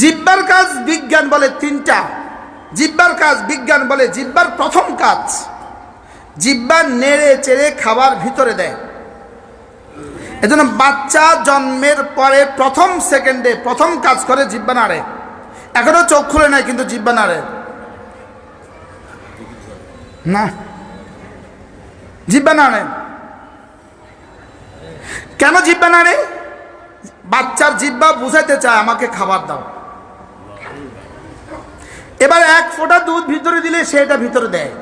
জিব্বার কাজ বিজ্ঞান বলে তিনটা। জিব্বার কাজ বিজ্ঞান বলে জিব্বার প্রথম কাজ। জিব্বার নেড়ে চেড়ে খাবার ভিতরে দেয়। এজন্য বাচ্চা জন্মের পরে প্রথম সেকেন্ডে প্রথম কাজ করে জিব্বা নাড়ে। এখনও চোখ খুলে নেয় কিন্তু জিব্বা নাড়ে। না। জিব্বা নাড়ে। কেন জিব্বা নাড়ে? বাচ্চার জিব্বা বুঝাইতে চায়, আমাকে খাবার দাও। এবার এক ফোঁটা দুধ ভিতরে দিলে সেটা ভিতরে দেয়।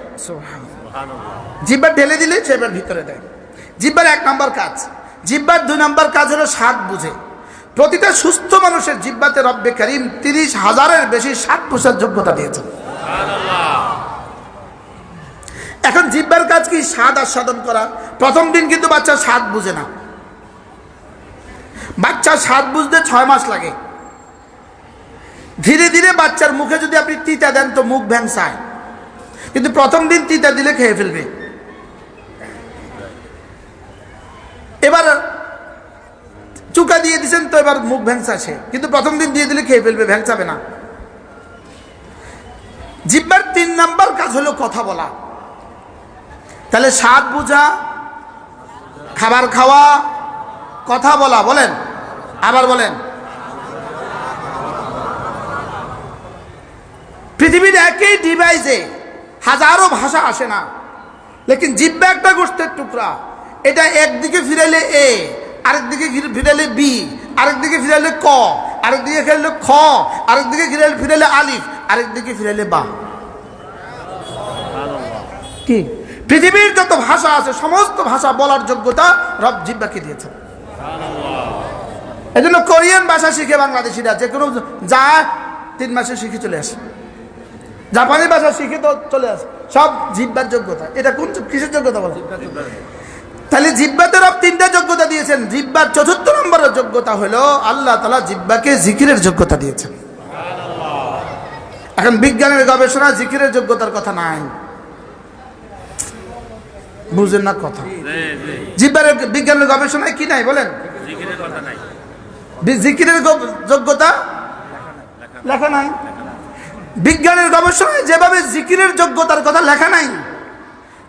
জিব্বার ঢেলে দিলে সেটার ভিতরে দেয়। জিব্বার এক নম্বর কাজ। জিব্বার দুই নম্বর কাজ হলো স্বাদ বুঝে। প্রতিটা সুস্থ মানুষের জিব্বাতে রব্বে করিম তিরিশ হাজারের বেশি স্বাদ পোষার যোগ্যতা দিয়েছেন। এখন জিব্বার কাজ কি? স্বাদ আস্বাদন করা। প্রথম দিন কিন্তু বাচ্চা স্বাদ বুঝে না। বাচ্চা স্বাদ বুঝতে ছয় মাস লাগে। ধীরে ধীরে বাচ্চার মুখে যদি আপনি তিতা দেন তো মুখ ভ্যাংসায়। কিন্তু প্রথম দিন তিতা দিলে খেয়ে ফেলবে। এবার চুকা দিয়ে দিচ্ছেন তো এবার মুখ ভ্যাংসা সে কিন্তু প্রথম দিন দিয়ে দিলে খেয়ে ফেলবে, ভ্যাংসাবে না। জিব্বার তিন নাম্বার কাজ হলো কথা বলা। তাহলে স্বাদ বোঝা, খাবার খাওয়া, কথা বলা, বলেন, আবার বলেন। পৃথিবীর একই ডিভাইসে হাজারো ভাষা আসে না। লেকিন জিব্বা একটা গোষ্ঠের টুকরা। এটা একদিকে ফিরাইলে এ আরেকদিকে ফিরাইলে বি আরেকদিকে ফিরাইলে ক, আরেকদিকে ফিরাইলে খ, আরেকদিকে ফিরাইলে ফিরাইলে আলিফ, আরেকদিকে ফিরাইলে বা। কি? পৃথিবীর যত ভাষা আছে, সমস্ত ভাষা বলার যোগ্যতা রব জিব্বাকে দিয়েছেন। এই জন্য কোরিয়ান ভাষা শিখে বাংলাদেশিরা যে কোনো যায় তিন মাসে শিখে চলে আসে। জাপানি ভাষা শিখে তো চলে আসে। সব জিব্বার যোগ্যতা। এটা কোন কিসের যোগ্যতা বলে? তাহলে জিব্বাতে রব তিনটা যোগ্যতা দিয়েছেন। জিব্বার চতুর্থ নম্বরের যোগ্যতা হলো আল্লাহ তালা জিব্বাকে জিকিরের যোগ্যতা দিয়েছেন। এখন বিজ্ঞানের গবেষণা জিকিরের যোগ্যতার কথা নাই। বুঝেন না কথা। জিব্বারের বিজ্ঞানের গবেষণায় কি নাই বলেন? জিকিরের যোগ্যতা? লেখা নাই? বিজ্ঞানের গবেষণায় যেভাবে জিকিরের যোগ্যতার কথা লেখা নাই,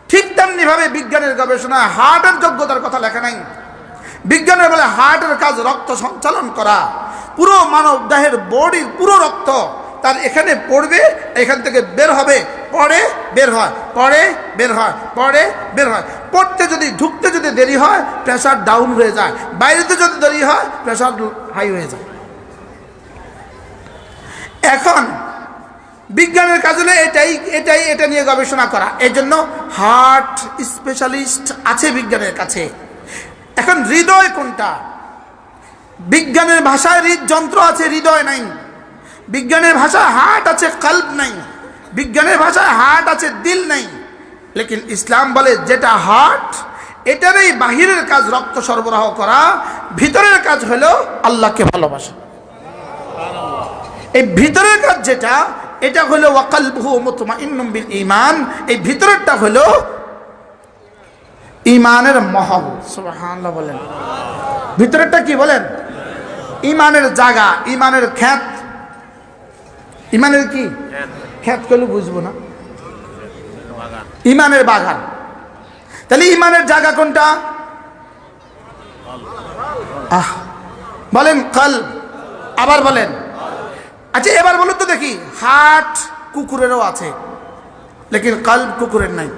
ঠিক তেমনি ভাবে বিজ্ঞানের গবেষণায় হার্টের যোগ্যতার কথা লেখা নাই। বিজ্ঞানের বলে হার্টের কাজ রক্ত সঞ্চালন করা, পুরো মানব দেহের বডির পুরো রক্ত তার এখানে পড়বে, এখান থেকে বের হবে, পরে বের হয়, পরে বের হয়, পরে বের হয়। পড়তে যদি, ঢুকতে যদি দেরি হয় প্রেশার ডাউন হয়ে যায়। বাইরেতে যদি দেরি হয় প্রেশার হাই হয়ে যায়। এখন বিজ্ঞানের কাজ হলে এটাই এটাই, এটা নিয়ে গবেষণা করা। এই জন্য হার্ট স্পেশালিস্ট আছে বিজ্ঞানের কাছে। এখন হৃদয় কোনটা? বিজ্ঞানের ভাষায় হৃদযন্ত্র আছে, হৃদয় নাই। বিজ্ঞানের ভাষায় হার্ট আছে, কল্প নাই। বিজ্ঞানের ভাষায় হার্ট আছে, দিল নাই। লেকিন ইসলাম বলে যেটা হার্ট এটারই বাহিরের কাজ রক্ত সরবরাহ করা, ভিতরের কাজ হলো আল্লাহকে ভালোবাসা। এই ভিতরের কাজ যেটা এটা হলো ওয়াকাল বহু বিল ইমান এই ভিতরেরটা হলো ইমানের মহল। বলেন। ভিতরেরটা কি বলেন? ইমানের জায়গা ইমানের খ্যাত ইমানের কি? খ্যাত করলে বুঝব না। ইমানের বাগান। তাহলে ইমানের জায়গা কোনটা? আহ, বলেন কাল আবার বলেন। আচ্ছা এবার বলুন তো দেখি, হাট কুকুরেরও আছে, লেকিন কল্ব কুকুরের নাই।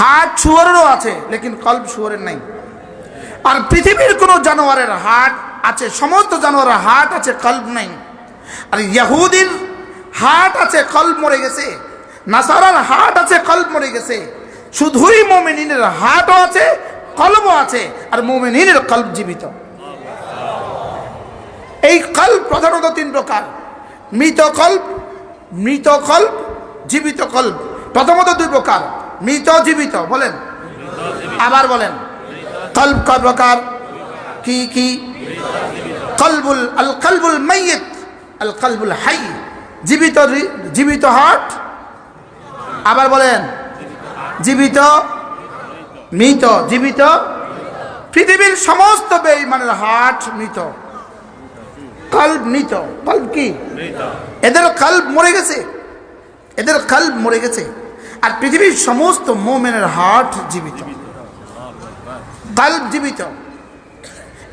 হাট শুয়ারেরও আছে, লেকিন কল্প শুয়ারের নাই। আর পৃথিবীর কোনো জানোয়ারের হাট আছে, সমস্ত জানোয়ারের হাট আছে, কল্প নাই। আর ইয়াহুদির হাট আছে, কল্প মরে গেছে। নাসারার হাট আছে, কল্প মরে গেছে। শুধুই মোমেনিনের হাটও আছে কলবও আছে, আর মোমেনিনের কল্ব জীবিত। এই কল্প প্রধানত তিন প্রকার। মৃত কল্প মৃত কল্প, জীবিত কল্প। প্রথমত দুই প্রকার, মৃত, জীবিত, বলেন। আবার বলেন। কল্প কয় প্রকার? কি কি? কলবুল, আল কলবুল মাইয়িত, আল কলবুল হাই। জীবিত জীবিত হার্ট আবার বলেন। জীবিত, মৃত, জীবিত। পৃথিবীর সমস্ত বেঈমানের হার্ট মৃত। কাল্ব মৃত। কাল্ব কি? এদের কাল্ব মরে গেছে। এদের কাল্ব মরে গেছে। আর পৃথিবীর সমস্ত মোমেনের হার্ট জীবিত। কাল্ব জীবিত।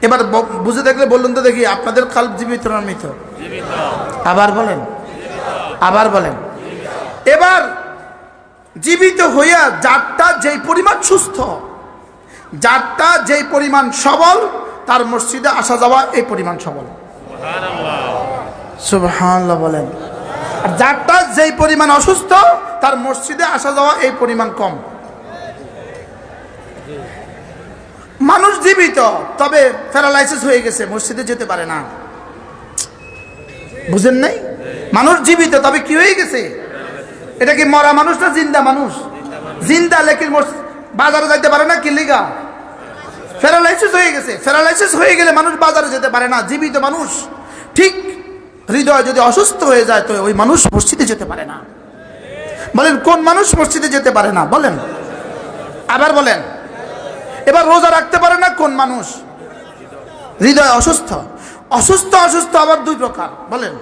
এবার বুঝে দেখলে বলুন তো দেখি আপনাদের কাল্প জীবিত না মৃত? আবার বলেন। আবার বলেন। এবার জীবিত হইয়া যারটা যেই পরিমাণ সুস্থ যারটা যেই পরিমাণ সবল তার মসজিদে আসা যাওয়া এই পরিমাণ সবল। বলেন। আর যারটা যেই পরিমাণ অসুস্থ, তার মসজিদে আসা যাওয়া এই পরিমাণ কম। মানুষ জীবিত, তবে প্যারালাইসিস হয়ে গেছে, মসজিদে যেতে পারে না। বুঝেন নাই? মানুষ জীবিত, তবে কি হয়ে গেছে? এটা কি মরা মানুষ না জিন্দা মানুষ? জিন্দা লেকিন বাজারে যাইতে পারে না কি লিগা? প্যারালাইসিস হয়ে গেছে। প্যারালাইসিস হয়ে গেলে মানুষ বাজারে যেতে পারে না, জীবিত মানুষ। ঠিক হৃদয় যদি অসুস্থ হয়ে যায়, তো ওই মানুষ মসজিদে যেতে পারে না। বলেন, কোন মানুষ মসজিদে যেতে পারে না? বলেন। আবার বলেন। এবার রোজা রাখতে পারে না কোন মানুষ? হৃদয় অসুস্থ। অসুস্থ অসুস্থ আবার দুই প্রকার। বলেন।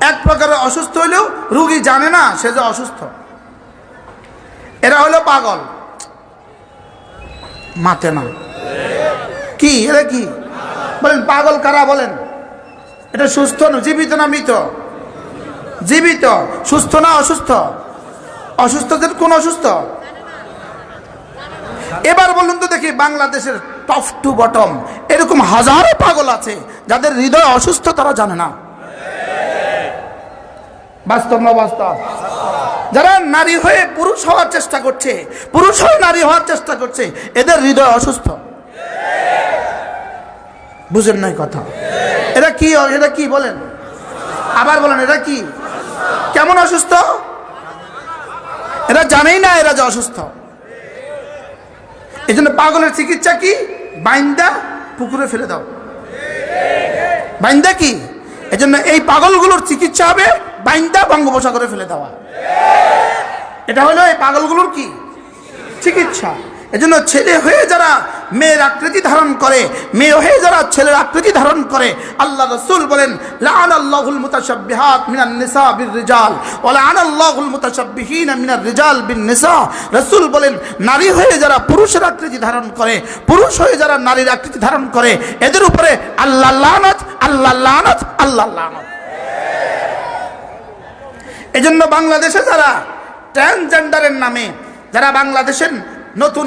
এক প্রকারের অসুস্থ হইলেও রুগী জানে না সে যে অসুস্থ। এরা হলো পাগল। মাতে না। কি? এরা কি? বলেন, পাগল কারা বলেন? এটা সুস্থ না, জীবিত না মৃত? জীবিত। সুস্থ না অসুস্থ? অসুস্থদের কোন অসুস্থ? এবার বলুন তো দেখি, বাংলাদেশের টপ টু বটম এরকম হাজারো পাগল আছে, যাদের হৃদয় অসুস্থ তারা জানে না। বাস্তব না বাস্তব? যারা নারী হয়ে পুরুষ হওয়ার চেষ্টা করছে, পুরুষ হয়ে নারী হওয়ার চেষ্টা করছে, এদের হৃদয় অসুস্থ। বুঝেন নাই কথা? এটা কি এটা কি বলেন? আবার বলেন এটা কি? কেমন অসুস্থ? এরা জানেই না এরা যে অসুস্থ। এই জন্য পাগলের চিকিৎসা কি? বাইন্দা পুকুরে ফেলে দাও। বাইন্দা কি? এই জন্য এই পাগলগুলোর চিকিৎসা হবে বাইন্দা বঙ্গোপসাগরে ফেলে দেওয়া। এটা হলো এই পাগলগুলোর কি? চিকিৎসা। এজন্য ছেলে হয়ে যারা মেয়ের আকৃতি ধারণ করে, মেয়ে হয়ে যারা ছেলের আকৃতি ধারণ করে, আল্লাহ রসুল বলেন লাআন আল্লাহুল মুতাশাব্বিহাত মিনান নিসা বির রিজাল ওয়া লাআন আল্লাহুল মুতাশাব্বিহিনা মিনার রিজাল বিন নিসা রসুল বলেন, নারী হয়ে যারা পুরুষের আকৃতি ধারণ করে, পুরুষ হয়ে যারা নারীর আকৃতি ধারণ করে, এদের উপরে আল্লাহ লানত আল্লাহ লানত আল্লাহ লানত। এজন্য বাংলাদেশে যারা ট্রান্সজেন্ডারের নামে যারা বাংলাদেশের নতুন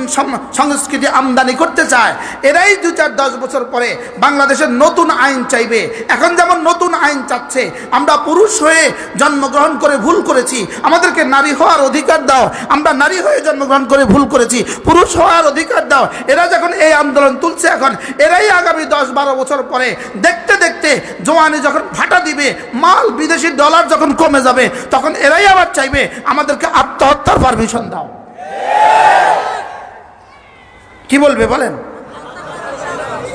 সংস্কৃতি আমদানি করতে চায়। এরাই দু চার দশ বছর পরে বাংলাদেশের নতুন আইন চাইবে। এখন যেমন নতুন আইন চাচ্ছে, আমরা পুরুষ হয়ে জন্মগ্রহণ করে ভুল করেছি। আমাদেরকে নারী হওয়ার অধিকার দাও। আমরা নারী হয়ে জন্মগ্রহণ করে ভুল করেছি। পুরুষ হওয়ার অধিকার দাও। এরা যখন এই আন্দোলন তুলছে এখন, এরাই আগামী দশ বারো বছর পরে দেখতে দেখতে জোয়ানি যখন ফাটা দিবে, মাল বিদেশি ডলার যখন কমে যাবে, তখন এরাই আবার চাইবে আমাদেরকে আত্মহত্যার পারমিশন দাও। কি বলবে বলেন?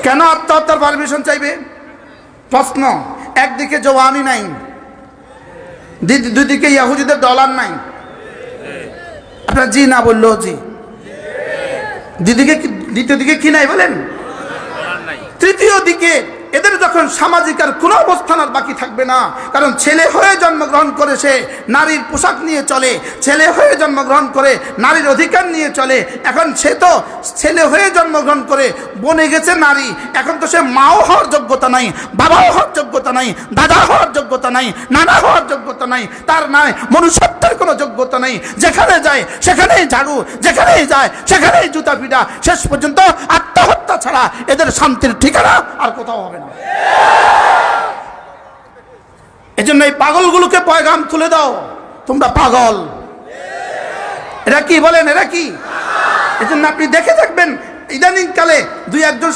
কেন আত্মহত্যার পারমিশন চাইবে? প্রশ্ন। একদিকে জওয়ানি নাই। দুদিকে ইয়াহুজিদের ডলার নাই। আপনার জি না বলল জি। দিদিকে দ্বিতীয় দিকে কি নাই বলেন? তৃতীয় দিকে এদের যখন সামাজিক আর কোনো অবস্থান আর বাকি থাকবে না, কারণ ছেলে হয়ে জন্মগ্রহণ করে সে নারীর পোশাক নিয়ে চলে, ছেলে হয়ে জন্মগ্রহণ করে নারীর অধিকার নিয়ে চলে, এখন সে তো ছেলে হয়ে জন্মগ্রহণ করে বনে গেছে নারী, এখন তো সে মাও হওয়ার যোগ্যতা নাই, বাবাও হওয়ার যোগ্যতা নাই দাদা হওয়ার যোগ্যতা নাই, নানা হওয়ার যোগ্যতা নাই, তার নাই, মনুষ্যত্বের কোনো যোগ্যতা নেই, যেখানে যায় সেখানেই ঝাড়ু, যেখানেই যায় সেখানেই জুতা পিটা, শেষ পর্যন্ত আত্মহত্যা ছাড়া এদের শান্তির ঠিকানা আর কোথাও হবে না। এই জন্য এই পাগলগুলোকে পয়গাম তুলে দাও। তোমরা পাগল। এরা কি বলেন, এরা কি? এজন্য আপনি দেখে থাকবেন ইদানিং কালে দুই একজন